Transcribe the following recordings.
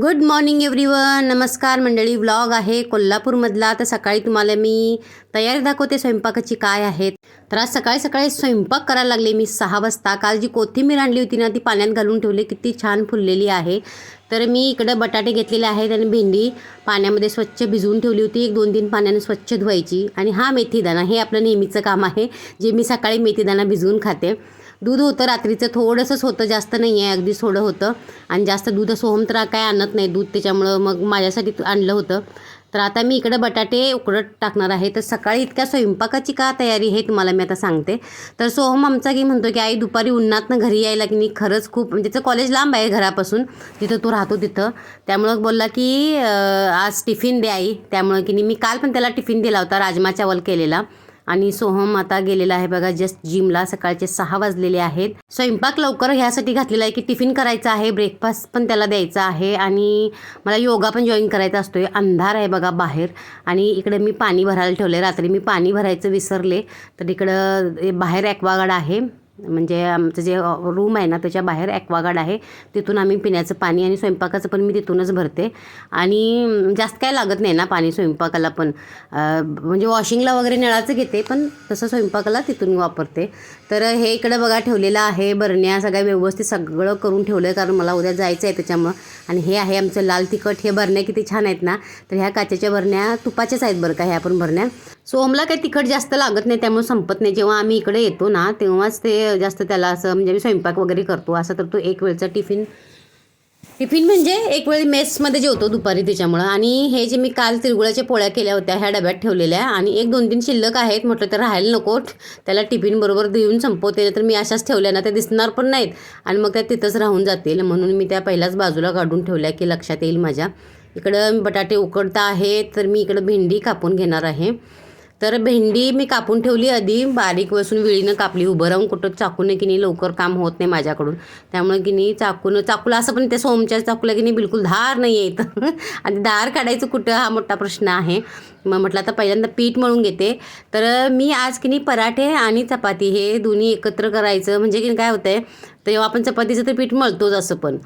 Good morning everyone नमस्कार मंडळी. Vlog आहे कोल्हापूरमधला. तर सकाळी तुम्हाला मी तयारी दाखवते स्वयंपाकाची काय आहेत. तर आज सकाळी सकाळी स्वयंपाक करायला लागले मी सहा वाजता. काल जी कोथिंबीर आणली होती ना ती पाण्यात घालून ठेवली. किती छान फुललेली आहे. तर मी इकडं बटाटे घेतलेले आहेत आणि भेंडी पाण्यामध्ये स्वच्छ भिजवून ठेवली होती. एक दोन तीन पाण्याने स्वच्छ धुवायची. आणि हा मेथीदाणा. हे आपलं नेहमीचं काम आहे. जे मी सकाळी मेथीदाणा भिजवून खाते. दूध होतं रात्रीचं थोडंसंच होतं जास्त नाही आहे अगदी थोडं होतं. आणि जास्त दूध सोहम तर काय आणत नाही दूध त्याच्यामुळं मग माझ्यासाठी आणलं होतं. तर आता मी इकडं बटाटे उकडत टाकणार आहे. तर सकाळी इतक्या स्वयंपाकाची का तयारी हे तुम्हाला मी आता सांगते. तर सोहम आमचा की म्हणतो की आई दुपारी उन्हातनं घरी यायला की नाही खरंच खूप म्हणजे त्याचं कॉलेज लांब आहे घरापासून. तिथं तो राहतो तिथं. त्यामुळं बोलला की आज टिफिन दे आई. त्यामुळं की नाही मी काल पण त्याला टिफिन दिला होता राजमा चावल केलेला. आणि सोहम आता गेलेला आहे बघा जस्ट जिमला सकाळचे सहा वाजलेले आहेत. स्वयंपाक लवकर ह्यासाठी घातलेला आहे की टिफिन करायचा आहे ब्रेकफास्ट पण त्याला द्यायचा आहे आणि मला योगा पण जॉईन करायचा असतोय. अंधार आहे बघा बाहेर आणि इकडे मी पाणी भरायला ठेवले रात्री मी पाणी भरायचं विसरले तर इकडं बाहेर ॲक्वागार्ड आहे. म्हणजे आमचं जे रूम आहे ना त्याच्या बाहेर ॲक्वागार्ड आहे. तिथून आम्ही पिण्याचं पाणी आणि स्वयंपाकाचं पण मी तिथूनच भरते. आणि जास्त काय लागत नाही ना पाणी स्वयंपाकाला पण. म्हणजे वॉशिंगला वगैरे नळाचं घेते पण तसं स्वयंपाकाला तिथून वापरते. तर हे इकडं बघा ठेवलेलं आहे. बरण्या सगळ्या व्यवस्थित सगळं करून ठेवलं आहे कारण मला उद्या जायचं आहे त्याच्यामुळं. आणि हे आहे आमचं लाल तिखट. हे बरण्या किती छान आहेत ना. तर ह्या काचेच्या बरण्या तुपाच्याच आहेत बरं का ह्या पण बरण्या. सोमला काही तिखट जास्त लागत नाही त्यामुळे संपत नाही. जेव्हा आम्ही इकडे येतो ना तेव्हाच ते जास्त त्याला असं म्हणजे मी स्वयंपाक वगैरे करतो. असं तर तो एक वेळचा टिफिन टिफिन म्हणजे एक वेळ मेसमध्ये जेवतो दुपारी त्याच्यामुळं. आणि हे जे मी काल तिरगुळाच्या पोळ्या केल्या होत्या ह्या डब्यात ठेवलेल्या. आणि एक दोन तीन शिल्लक आहेत. म्हटलं तर राहायला नको. त्याला टिफिन बरोबर देऊन संपवते. तर मी अशाच ठेवल्या ना त्या दिसणार पण नाहीत. आणि मग त्या तिथंच राहून जातील. म्हणून मी त्या पहिल्याच बाजूला काढून ठेवल्या की लक्षात येईल माझ्या. इकडं बटाटे उकडता आहेत. तर मी इकडं भेंडी कापून घेणार आहे. तर भेंडी मी कापून ठेवली आधी बारीक वसून विळीनं कापली. उभं राहून कुठं चाकूने की नाही लवकर काम होत नाही माझ्याकडून. त्यामुळे की नाही चाकून चाकूला असं पण त्या सोमच्या चाकूला की नाही बिलकुल धार नाही येत आणि धार काढायचं कुठं हा मोठा प्रश्न आहे. मग म्हटलं आता पहिल्यांदा पीठ मळून घेते. तर मी आज की नाही पराठे आणि चपाती हे दोन्ही एकत्र करायचं. म्हणजे की नाही काय होतं आहे तेव्हा आपण चपातीचं तर पीठ मळतोच असं पण.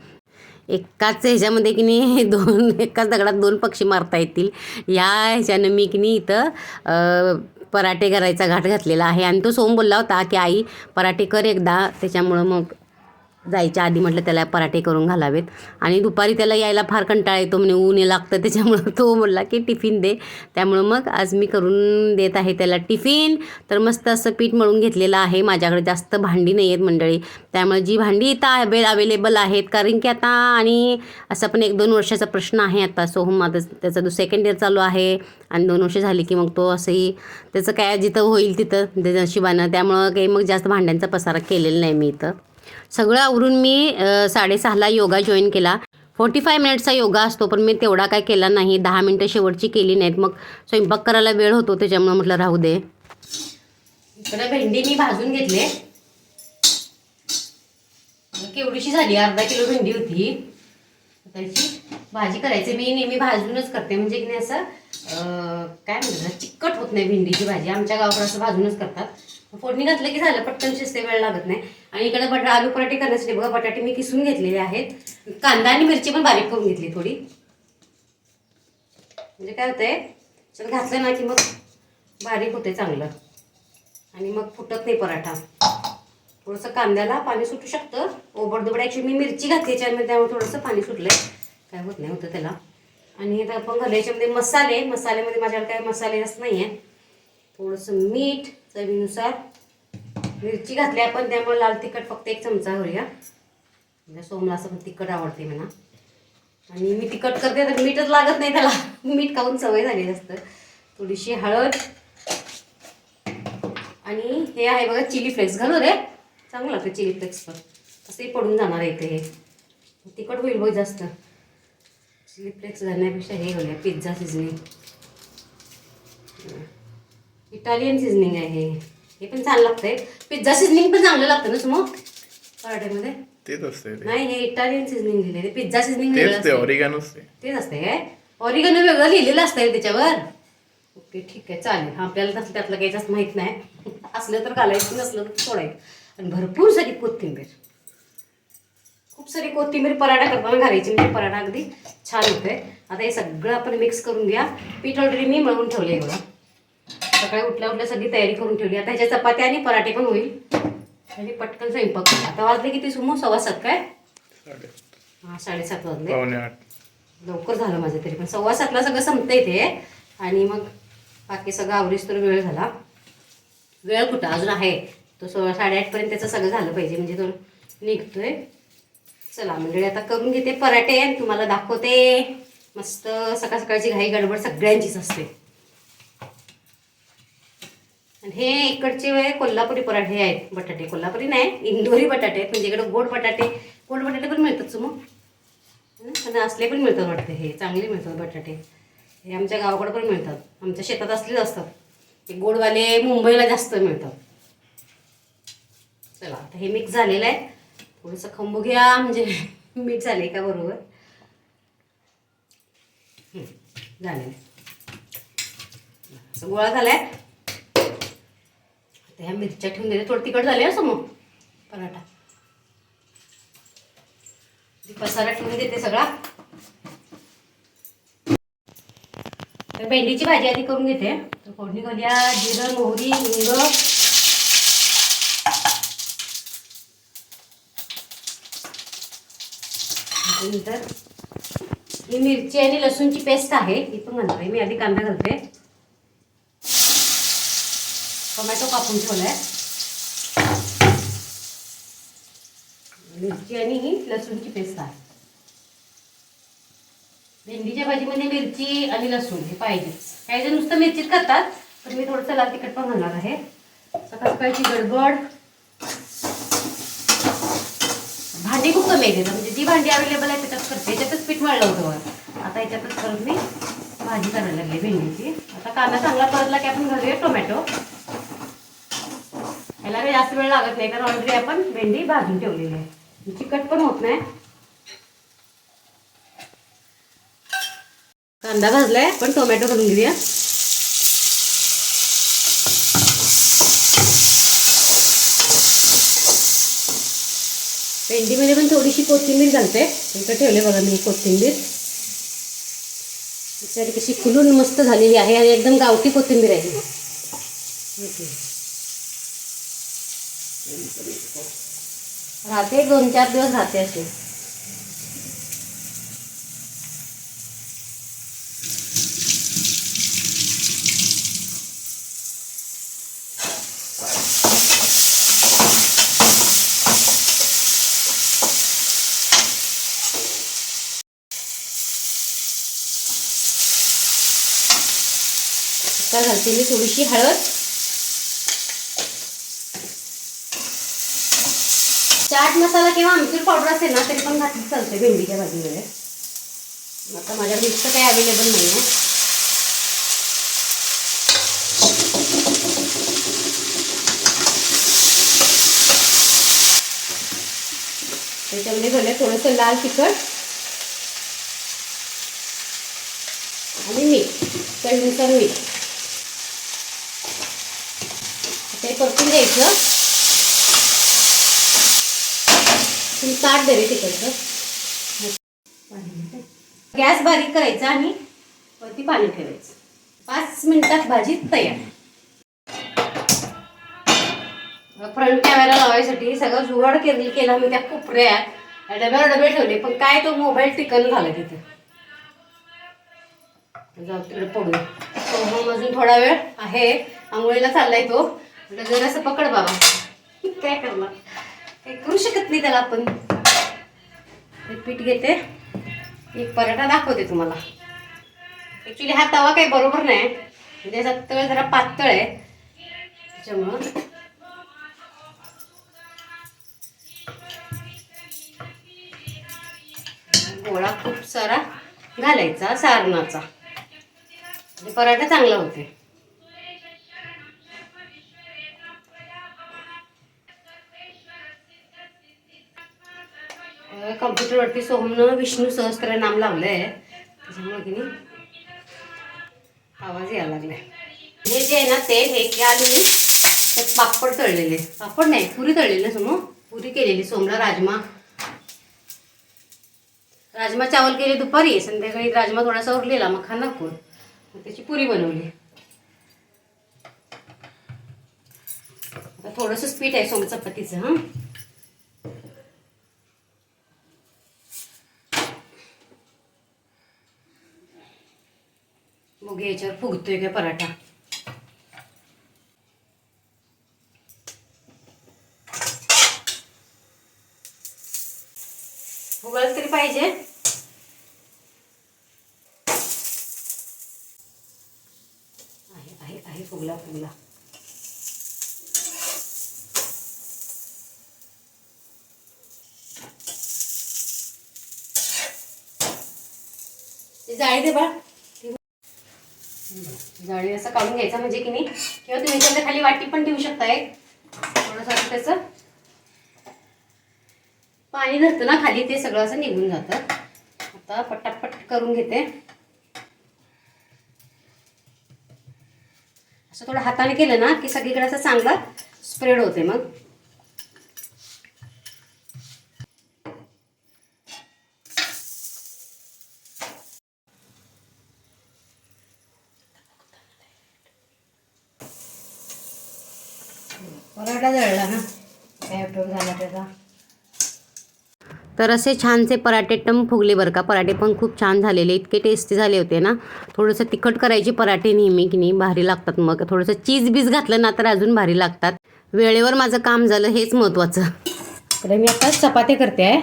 एकाच ह्याच्यामध्ये की नाही दोन एकाच दगडात दोन पक्षी मारता येतील. या ह्याच्यानं मी की नाही इथं पराठे करायचा घाट घातलेला आहे. आणि तो सोम बोलला होता की आई पराठे कर एकदा. त्याच्यामुळं मग जायच्या आधी म्हटलं त्याला पराठे करून घालावेत. आणि दुपारी त्याला यायला फार कंटाळा येतो म्हणे ऊन लागतं त्याच्यामुळं तो म्हणला की टिफिन दे. त्यामुळं मग आज मी करून देत आहे त्याला टिफिन. तर मस्त असं पीठ मळून घेतलेलं आहे. माझ्याकडे जास्त भांडी नाही आहेत मंडळी. त्यामुळे जी भांडी इथं अवे अवेलेबल आहेत कारण की आता आणि असं पण एक दोन वर्षाचा प्रश्न आहे आता. सोहम आता त्याचा जो सेकंड इयर चालू आहे आणि दोन वर्ष झाली की मग तो असंही त्याचं काय जिथं होईल तिथं त्याच्या नशिबानं. त्यामुळं काही मग जास्त भांड्यांचा पसारा केलेला नाही मी इथं. सगळं आवरून मी साडेसहाला योगा जॉईन केला. फोर्टी फाय मिनिट्सचा योगा असतो पण मी तेवढा काय केला नाही. दहा मिनटं शेवटची केली नाहीत. मग स्वयंपाक करायला वेळ होतो त्याच्यामुळे म्हटलं राहू दे. इकडे भेंडी मी भाजून घेतले. केवढीशी झाली? अर्धा किलो भेंडी होती. त्याची भाजी करायची. मी नेहमी भाजूनच करते. म्हणजे की नाही असं काय म्हणतात चिकट होत नाही भेंडीची भाजी. आमच्या गावाकडे असं भाजूनच करतात. फोडणी घातलं की झालं पटकन शिजते वेळ लागत नाही. आणि इकडे बटा आलू पराठे करण्यासाठी बघा बटाटे मी किसून घेतलेले आहेत. कांदा आणि मिरची पण बारीक करून घेतली थोडी. म्हणजे काय होतंय त्याच्यात घातलं ना की मग बारीक होते चांगलं. आणि मग फुटत नाही पराठा. थोडंसं कांद्याला पाणी सुटू शकतं. ओबडदोबड ॲक्च्युली मी मिरची घातली याच्यामध्ये त्यामुळे थोडंसं पाणी सुटलंय. काय होत नाही होतं त्याला. आणि आता आपण घालू याच्यामध्ये म्हणजे मसाले मसाल्यामध्ये माझ्याकडे काय मसाले नाही आहे थोडंसं मीठ चवीनुसार. मिरची घातली आपण त्यामुळे लाल तिखट फक्त एक चमचा घालूया. म्हणजे सोमला असं पण तिखट आवडते म्हणा आणि मी तिखट करते तर मीठच लागत नाही त्याला. मीठ खाऊन सवय झाली जास्त थोडीशी हळद. आणि हे आहे बघा चिली फ्लेक्स. घालू रे. चांगलं लागतं चिली फ्लेक्स पण. असंही पडून जाणार आहे इथे हे. तिखट होईल बघ जास्त. चिली फ्लेक्स घालण्यापेक्षा हे घालूया पिझ्झा सिझनिंग इटालियन सिझनिंग आहे हे. पण छान लागतंय. पिझ्झा सिझनिंग पण चांगलं लागतं ना सुमो? पराठ्यामध्ये? तेच असते नाही हे इटालियन सिझनिंग लिहिलंय पिझ्झा सिझनिंग असते तेच असते काय? ऑरिगन वेगळं लिहिलेलं असतंय त्याच्यावर. ओके ठीक आहे चालेल. आपल्याला तसं त्यातलं काही जास्त माहीत नाही. असलं तर घालायचं नसलं तर सोडायचं. आणि भरपूर सारी कोथिंबीर. खूप सारी कोथिंबीर पराठा करताना घालायची म्हणजे पराठा अगदी छान होते आता हे सगळं आपण मिक्स करून घ्या. पीठ ऑलरेडी मी मळून ठेवले एवढं सकाळी उठल्या उठल्या सगळी तयारी करून ठेवली. आता ह्याच्या चपात्या आणि पराठे पण होईल. आणि पटकन स्वयंपाक. आता वाजले किती सुमो? सव्वा सात काय? हां साडेसात वाजले. लवकर झालं माझं तरी पण. सव्वा सातला सगळं संपतं इथे आणि मग बाकी सगळं आवरीस तर वेळ झाला. वेळ कुठं? अजून आहे. तो सोळा साडेआठपर्यंत त्याचं सगळं झालं पाहिजे. म्हणजे तो निघतोय. चला मंडळी आता करून घेते पराठे तुम्हाला दाखवते. मस्त सकाळ सकाळची घाई गडबड सगळ्यांचीच असते. आणि हे इकडचे कोल्हापुरी पराठे आहेत बटाटे. कोल्हापुरी नाही इंदोरी बटाटे आहेत म्हणजे इकडे गोड बटाटे. गोड बटाटे पण मिळतात सुमो. आणि असले पण मिळतात वाटते हे चांगले मिळतात बटाटे. हे आमच्या गावाकडे पण मिळतात. आमच्या शेतात असलेच असतात. ते गोडवाले मुंबईला जास्त मिळतात. चला आता हे मिक्स झालेलं आहे. थोडंसं खंबू घ्या म्हणजे मीठ झाले का बरोबर? झाले असं गोळा झालाय. आता ह्या मिरच्या ठेवून देते थोडं तिखट झाले असं मग पराठा. पसारा ठेवून देते सगळा. तर भेंडीची भाजी आधी करून घेते. तर फोडणी घालूया जिरं मोहरी हिंग नंतर. ही मिरची आणि लसूणची पेस्ट आहे. ही पण घालते मी आधी कांदा घालते. टोमॅटो कापून ठेवलाय. मिरची आणि ही लसूणची पेस्ट आहे. भेंडीच्या भाजीमध्ये मिरची आणि लसूण हे पाहिजेच काही जण नुसतं मिरचीच करतात पण मी थोडंसं लाल तिखट पण घालणार आहे. सकाळ सकाळची गडबड. भांडी खूप कमी आहे जी भांडी अवेलेबल आहे त्याच्यात करते याच्यातच पीठ मळलं होतं आता याच्यातच परत मी भाजी करायला लागली भेंडीची. आता कांदा चांगला परतला की आपण घालूया टोमॅटो. याला काही जास्त वेळ लागत नाही कारण ऑलरेडी आपण भेंडी भाजून ठेवलेली आहे. चिकट पण होत नाही. कांदा भाजलाय पण टोमॅटो घालून घेऊया. भेंडीमध्ये पण थोडीशी कोथिंबीर घालते. इथं ठेवले बघा मी कोथिंबीर. विचार कशी फुलून मस्त झालेली आहे आणि एकदम गावठी कोथिंबीर आहे. राहते दोन चार दिवस राहते असे आता घालते मी थोडीशी हळद. चाट मसाला किंवा आमचूर पावडर असेल ना तरी पण घातली चालते भेंडीच्या भाजीमध्ये. आता माझ्या इतकं काही अवेलेबल नाही आहे त्याच्यामध्ये झालं थोडंसं लाल तिखट आणि मीठ चवीनुसार मीठ. ते परतून द्यायचं तुम्ही ताट द्यावे तिकडचं. गॅस बारीक करायचा आणि वरती पाणी ठेवायचं. पाच मिनिटात भाजी तयार. फ्रंट कॅमेरा लावायसाठी सगळं जुगाड केली केला मी त्या कोपऱ्या डब्यावर डबे ठेवले पण काय तो मोबाईल टिकन झाला तिथे. जाऊ तिकडे पडू हो, हो, मग अजून थोडा वेळ आहे. आंघोळीला चाललाय तो. म्हटलं जरासं पकड बाबा. काय करणार? काही करू शकत नाही त्याला आपण. पीठ घेते. एक पराठा दाखवते तुम्हाला. ॲक्च्युली हा तवा काही बरोबर नाही. म्हणजे याचा तळ जरा पातळ आहे. त्याच्यामुळं. गोळा खूप सारा घालायचा सारणाचा. म्हणजे पराठा चांगला होते कम्प्युटरवरती सोहमनं विष्णू सहस्त्र नाम लावलं आहे त्याच्यामुळे की नाही आवाज यायला लागलाय. हे जे आहे ना ते हे काल मी त्यात पापड तळलेले. पापड नाही पुरी तळलेली समोर पुरी केलेली सोमला राजमा. राजमा चावल केले दुपारी संध्याकाळी राजमा थोडासा उरलेला मग खा कोण मग त्याची पुरी बनवली. आता थोडंसंच पीठ आहे सोम चपातीचं हां. मग याच्यावर फुगतोय काय पराठा? फुगायला तरी पाहिजे. आहे आहे आहे फुगला फुगला. ते जाळी दे बा. जाळी असं काढून घ्यायचं म्हणजे की नाही. किंवा तुम्ही त्याच्याखाली वाटी पण ठेवू शकता एक. थोडंसं असं त्याचं. पाणी धरतं ना खाली ते सगळं असं निघून जातं. आता पटापट करून घेते. असं थोडं हाताने केलं ना की सगळीकडे असं चांगलं स्प्रेड होते मग पराठा जळला ना काय उपयोग झाला त्याचा तर असे छानसे पराठे टम फुगले बरं का. पराठे पण खूप छान झालेले इतके टेस्टी झाले होते ना. थोडंसं तिखट करायचे पराठे नेहमी की नाही भारी लागतात मग. थोडंसं चीज बीज घातलं ना तर अजून भारी लागतात. वेळेवर माझं काम झालं हेच महत्त्वाचं तर मी आता चपाती करते आहे.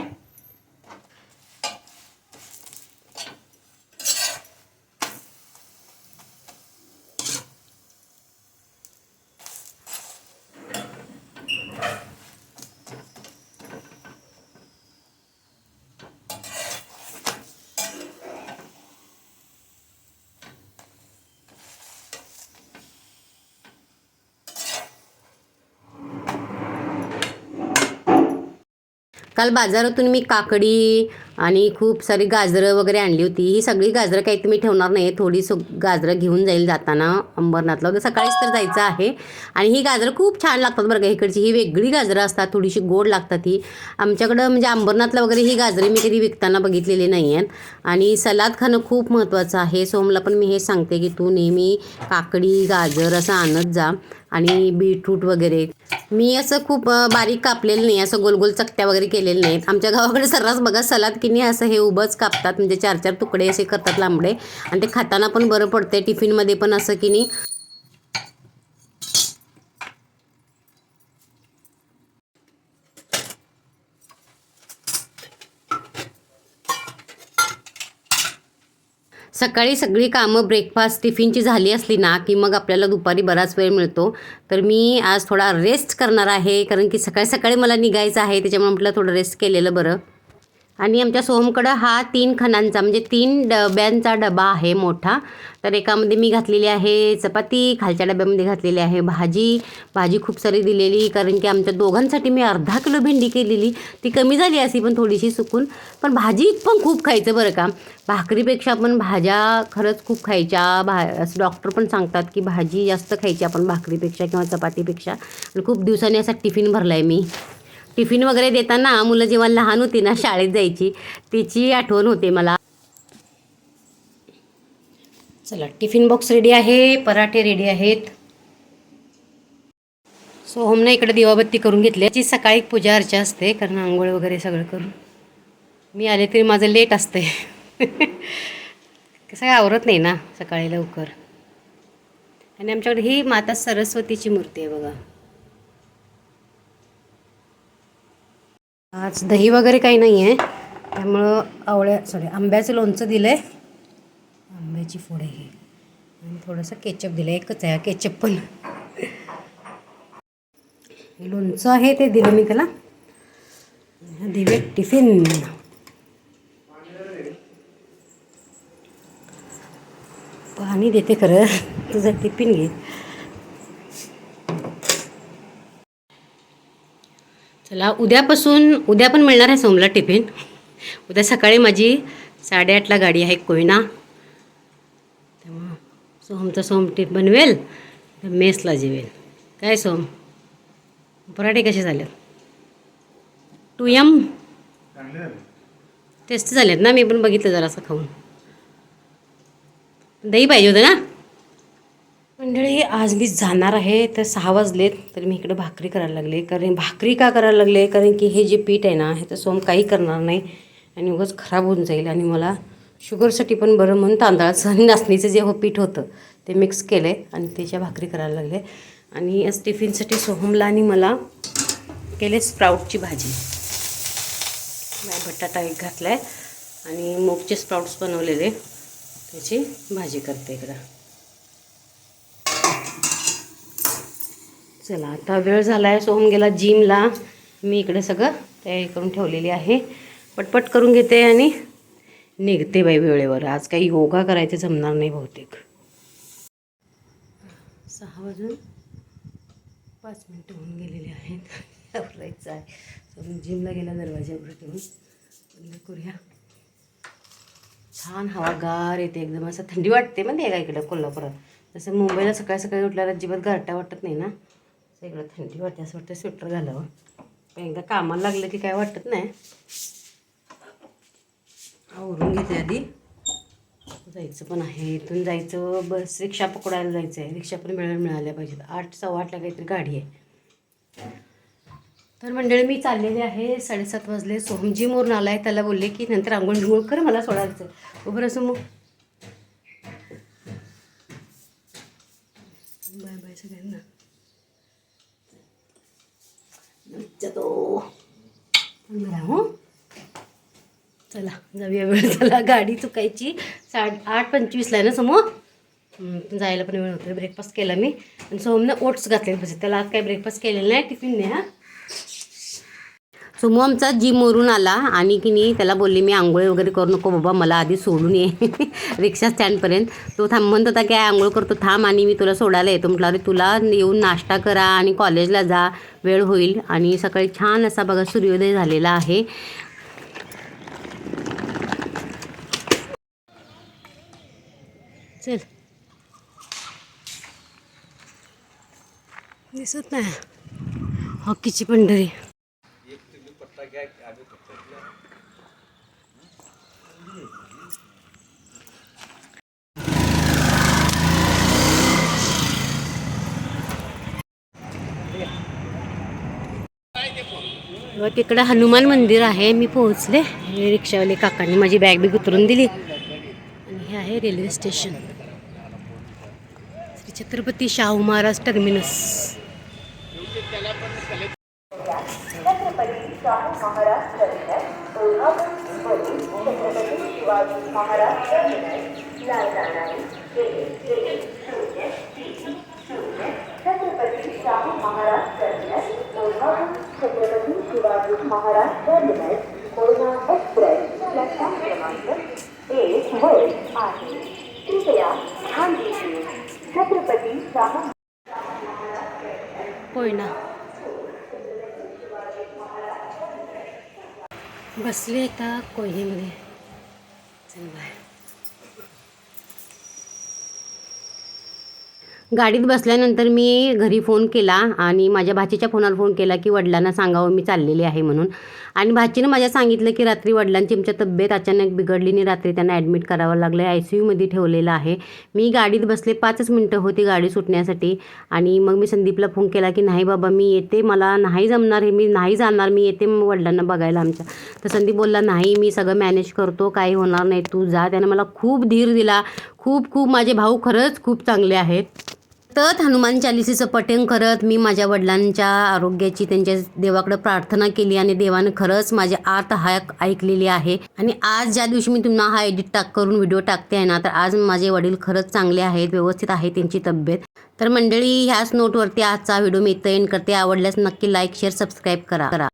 काल बाजारातून मी काकडी आणि खूप सारी गाजरं वगैरे आणली होती. ही सगळी गाजरं काही तुम्ही ठेवणार नाही. थोडी सु गाजरं घेऊन जाईल जाताना अंबरनाथला. वगैरे सकाळीच तर जायचं आहे. आणि ही गाजरं खूप छान लागतात बरं का. इकडची ही वेगळी गाजरं असतात. थोडीशी गोड लागतात ही. आमच्याकडं म्हणजे अंबरनाथला वगैरे ही गाजरे मी कधी विकताना बघितलेली नाही आहेत आणि सलाद खाणं खूप महत्त्वाचं आहे. सोमला पण मी हे सांगते की तू नेहमी काकडी गाजर असं आणत जा. आणि बीटरूट वगैरे. मी असं खूप बारीक कापलेलं नाही. असं गोलगोल चकत्या वगैरे केलेल्या नाहीत आमच्या गावाकडे सर्रास बघा सलाद की नाही असं हे उभंच कापतात म्हणजे चार चार तुकडे असे करतात लांबडे. आणि ते खाताना पण बरं पडते टिफिनमध्ये पण असं की नाही. सकाळी सगळी कामं ब्रेकफास्ट टिफिनची झाली असली ना की मग आपल्याला दुपारी बराच वेळ मिळतो. तर मी आज थोडा रेस्ट करणार आहे कारण की सकाळी सकाळी मला निघायचं आहे त्याच्यामुळे म्हटलं थोडं रेस्ट केलेलं बरं. आणि आमच्या सोहमकडं हा तीन खणांचा म्हणजे तीन डब्यांचा डबा आहे मोठा. तर एकामध्ये मी घातलेली आहे चपाती खालच्या डब्यामध्ये घातलेली आहे भाजी. भाजी खूप सारी दिलेली कारण की आमच्या दोघांसाठी मी अर्धा किलो भेंडी केलेली. ती कमी झाली अशी पण थोडीशी सुकून. पण भाजी पण खूप खायचं बरं का. भाकरीपेक्षा पण भाज्या खरंच खूप खायच्या. भा असं डॉक्टर पण सांगतात की भाजी जास्त खायची आपण भाकरीपेक्षा किंवा चपातीपेक्षा. आणि खूप दिवसांनी असा टिफिन भरला आहे मी. टिफिन वगैरे देताना मुलं जेव्हा लहान होती ना शाळेत जायची तिची आठवण होते मला. चला टिफिन बॉक्स रेडी आहे पराठे रेडी आहेत. सो होमने इकडे दिवाबत्ती करून घेतली. याची सकाळी पूजा अर्चा असते कारण आंघोळ वगैरे सगळं करून. मी आले तरी माझं लेट असते कसं काय आवरत नाही ना सकाळी लवकर. आणि आमच्याकडे ही माता सरस्वतीची मूर्ती आहे बघा. आज दही वगैरे काही नाही आहे त्यामुळं आवळ्या सॉरी आंब्याचं लोणचं दिलं आहे आंब्याची फोड आहे आणि थोडंसं केचप दिलं एकच आहे केचप पण. हे लोणचं आहे ते दिलं मी त्याला. दिवे टिफिन. पाणी देते खरं. तुझं टिफिन घे. चला उद्यापासून उद्या पण मिळणार आहे सोमला टिफिन. उद्या सकाळी माझी साडेआठला गाडी आहे कोयना. तेव्हा सोमचं सोम टिप बनवेल मेसला जेवेल. काय सोम? पराठे कसे झाले टू यम टेस्ट झालेत ना मी पण बघितलं जरासं खाऊन. दही पाहिजे होतं ना? मंडळी आज मी जाणार आहे तर सहा वाजलेत तर मी इकडे भाकरी करायला लागले. कारण भाकरी का करायला लागले? कारण की हे जे पीठ आहे ना हे तर सोम काही करणार नाही आणि उगाच खराब होऊन जाईल आणि मला शुगरसाठी पण बरं म्हणून तांदळाचं आणि नाचणीचं जे हो पीठ होतं ते मिक्स केलं आहे आणि त्याच्या भाकरी करायला लागले. आणि आज टिफिनसाठी सोहमला आणि मला केले स्प्राऊटची भाजी. नाही बटाटा एक घातला आहे आणि मूगचे स्प्राउट्स बनवलेले. त्याची भाजी करते इकडं. चला आता वेळ झाला आहे सोहम गेला जिमला. मी इकडे सगळं तयारी करून ठेवलेली आहे. पटपट करून घेते आणि निघते बाई वेळेवर. आज काही योगा करायचे जमणार नाही बहुतेक. सहा वाजून पाच मिनटं होऊन गेलेली आहेत. आवरायचं आहे. सोहम जिमला गेला दरवाज्यावर ठेवून. बंद करूया. छान हवागार येते. एकदम असं थंडी वाटते म्हणजे का इकडं कोल्हापुरात. तसं मुंबईला सकाळी सकाळी उठल्यावर अजिबात गारटा वाटत नाही ना. सगळं थंडी वाटते असं वाटतं स्वेटर घालावं. एकदा कामाला लागलं की काय वाटत नाही. आवरून घेते आधी. जायचं पण आहे. इथून जायचं बस रिक्षा पकडायला जायचं आहे रिक्षा पण मिळायला मिळाल्या पाहिजेत. आठ सव्वा आठला काहीतरी गाडी आहे. तर मंडळी मी चाललेली आहे साडेसात वाजले. सोमजी मोरून आला आहे त्याला बोलले की नंतर आंघोळ बिंघोळ कर मला सोडायचं उभं असं मग बाय बाय सगळ्यांना. जातो हो. चला जाऊया वेळ झाला. गाडी चुकायची. साठ आठ पंचवीसला आहे ना समोर जायला पण वेळ होतो ब्रेकफास्ट केला मी. आणि सोमनं ओट्स घातले पाहिजे त्याला आज काही ब्रेकफास्ट केलेलं नाही. टिफिन नाही हा. सोमू आमचा जिमवरून आला आणि की नाही त्याला बोलली मी आंघोळ वगैरे करू नको बाबा मला आधी सोडून ये. रिक्षा स्टँडपर्यंत. तो थांब म्हणत होता की आंघोळ करतो थांब आणि मी तुला सोडायला येतो. म्हटलं अरे तुला येऊन नाश्ता करा आणि कॉलेजला जा वेळ होईल. आणि सकाळी छान असा बघा सूर्योदय झालेला आहे. चल. दिसत नाही. हॉकीची पंढरी. व तिकडं हनुमान मंदिर आहे. मी पोहोचले. हे रिक्षावाले काकांनी माझी बॅग बिग उतरून दिली. आणि हे आहे railway station Shri Chhatrapati Shahu Maharaj terminus Chhatrapati Shahu Maharaj terminus Kolhapur Chhatrapati Shivaji Maharaj terminus कोल्हा एक्सप्रेस प्लॅटफॉर्म क्रमांक एक वर आहे. कृपया ध्यान दीजिए, छत्रपती शाहू कोयना बसले आता कोयनेमध्ये चल बाय गाडीत बसल्यानंतर मी घरी फोन केला आणि माझ्या भाचीच्या फोनावर फोन केला की वडिलांना सांगावं मी चाललेली आहे म्हणून. आणि भाचीनं माझ्या सांगितलं की रात्री वडिलांची आमच्या तब्येत अचानक बिघडली आणि रात्री त्यांना ॲडमिट करावं लागलं आय सी यूमध्ये ठेवलेलं आहे. मी गाडीत बसले पाचच मिनटं होती गाडी सुटण्यासाठी आणि मग मी संदीपला फोन केला की नाही बाबा मी येते. मला नाही जमणार हे मी नाही जाणार. मी येते मग वडिलांना बघायला आमच्या. तर संदीप बोलला नाही मी सगळं मॅनेज करतो. काही होणार नाही. तू जा. त्यानं मला खूप धीर दिला. खूप खूप. माझे भाऊ खरंच खूप चांगले आहेत. सतत हनुमान चालिसेचं पठण करत मी माझ्या वडिलांच्या आरोग्याची त्यांच्या देवाकडे प्रार्थना केली आणि देवानं खरंच माझे आर्त हाक ऐकलेली आहे. आणि आज ज्या दिवशी मी तुम्हाला हा एडिट टाक करून व्हिडिओ टाकते आहे ना तर आज माझे वडील खरंच चांगले आहेत व्यवस्थित आहे त्यांची तब्येत. तर मंडळी ह्याच नोटवरती आजचा व्हिडिओ मी इथं एंड करते. आवडल्यास नक्की लाईक शेअर सबस्क्राईब करा करा.